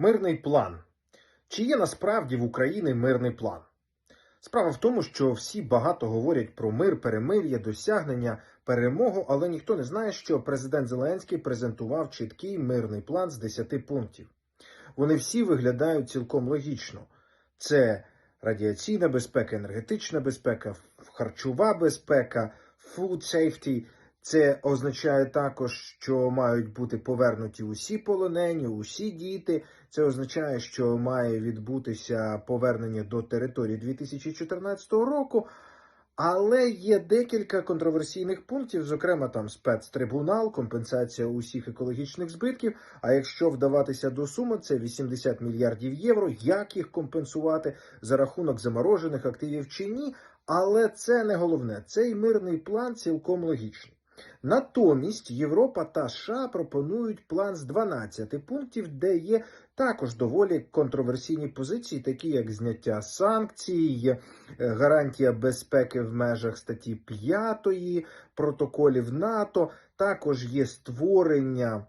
Мирний план. Чи є насправді в Україні мирний план? Справа в тому, що всі багато говорять про мир, перемир'я, досягнення, перемогу, але ніхто не знає, що президент Зеленський презентував чіткий мирний план з 10 пунктів. Вони всі виглядають цілком логічно. Це радіаційна безпека, енергетична безпека, харчова безпека, food safety. Це означає також, що мають бути повернуті усі полонені, усі діти. Це означає, що має відбутися повернення до території 2014 року. Але є декілька контроверсійних пунктів, зокрема там спецтрибунал, компенсація усіх екологічних збитків. А якщо вдаватися до суми, це 80 мільярдів євро. Як їх компенсувати за рахунок заморожених активів чи ні? Але це не головне. Цей мирний план цілком логічний. Натомість Європа та США пропонують план з 12 пунктів, де є також доволі контроверсійні позиції, такі як зняття санкцій, е, гарантія безпеки в межах статті 5 протоколів НАТО. Також є створення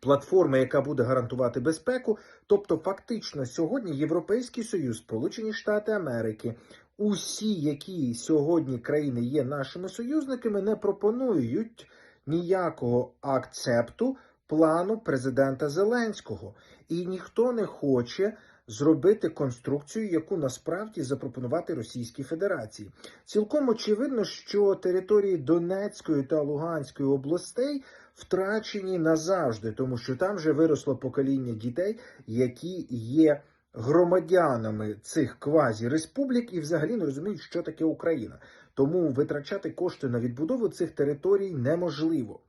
платформи, яка буде гарантувати безпеку. Тобто, фактично, сьогодні Європейський Союз, Сполучені Штати Америки, усі, які сьогодні країни є нашими союзниками, не пропонують ніякого акцепту плану президента Зеленського, і ніхто не хоче. Зробити конструкцію, яку насправді запропонувати Російській Федерації, цілком очевидно, що території Донецької та Луганської областей втрачені назавжди, тому що там вже виросло покоління дітей, які є громадянами цих квазі-республік і взагалі не розуміють, що таке Україна. Тому витрачати кошти на відбудову цих територій неможливо.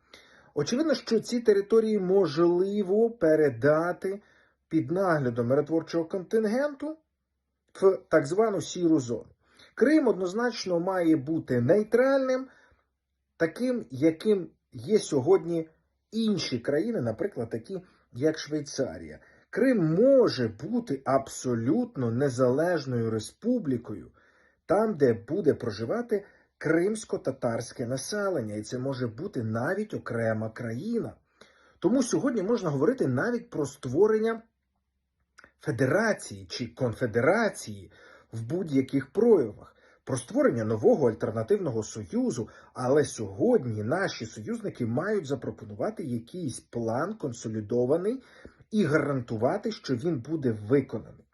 Очевидно, що ці території можливо передати під наглядом миротворчого контингенту в так звану сіру зону. Крим однозначно має бути нейтральним, таким, яким є сьогодні інші країни, наприклад, такі як Швейцарія. Крим може бути абсолютно незалежною республікою, там, де буде проживати кримсько-татарське населення, і це може бути навіть окрема країна. Тому сьогодні можна говорити навіть про створення федерації чи конфедерації в будь-яких проявах, про створення нового альтернативного союзу. Але сьогодні наші союзники мають запропонувати якийсь план консолідований і гарантувати, що він буде виконаний.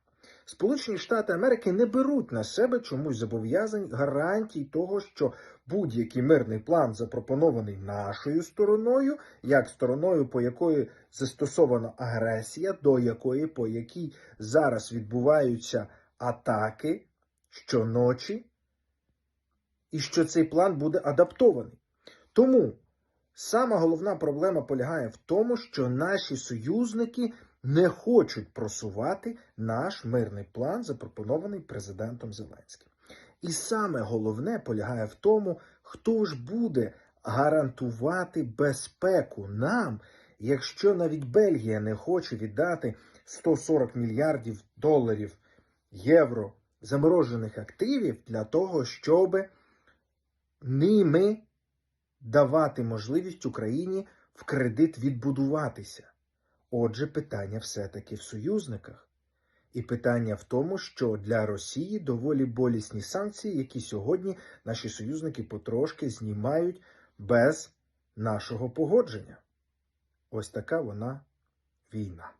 Сполучені Штати Америки не беруть на себе чомусь зобов'язань гарантій того, що будь-який мирний план, запропонований нашою стороною, як стороною, по якої застосована агресія, до якої по якій зараз відбуваються атаки щоночі, і що цей план буде адаптований. Тому сама головна проблема полягає в тому, що наші союзники не хочуть просувати наш мирний план, запропонований президентом Зеленським. І саме головне полягає в тому, хто ж буде гарантувати безпеку нам, якщо навіть Бельгія не хоче віддати 140 мільярдів доларів євро заморожених активів для того, щоб ними давати можливість Україні в кредит відбудуватися. Отже, питання все-таки в союзниках. І питання в тому, що для Росії доволі болісні санкції, які сьогодні наші союзники потрошки знімають без нашого погодження. Ось така вона війна.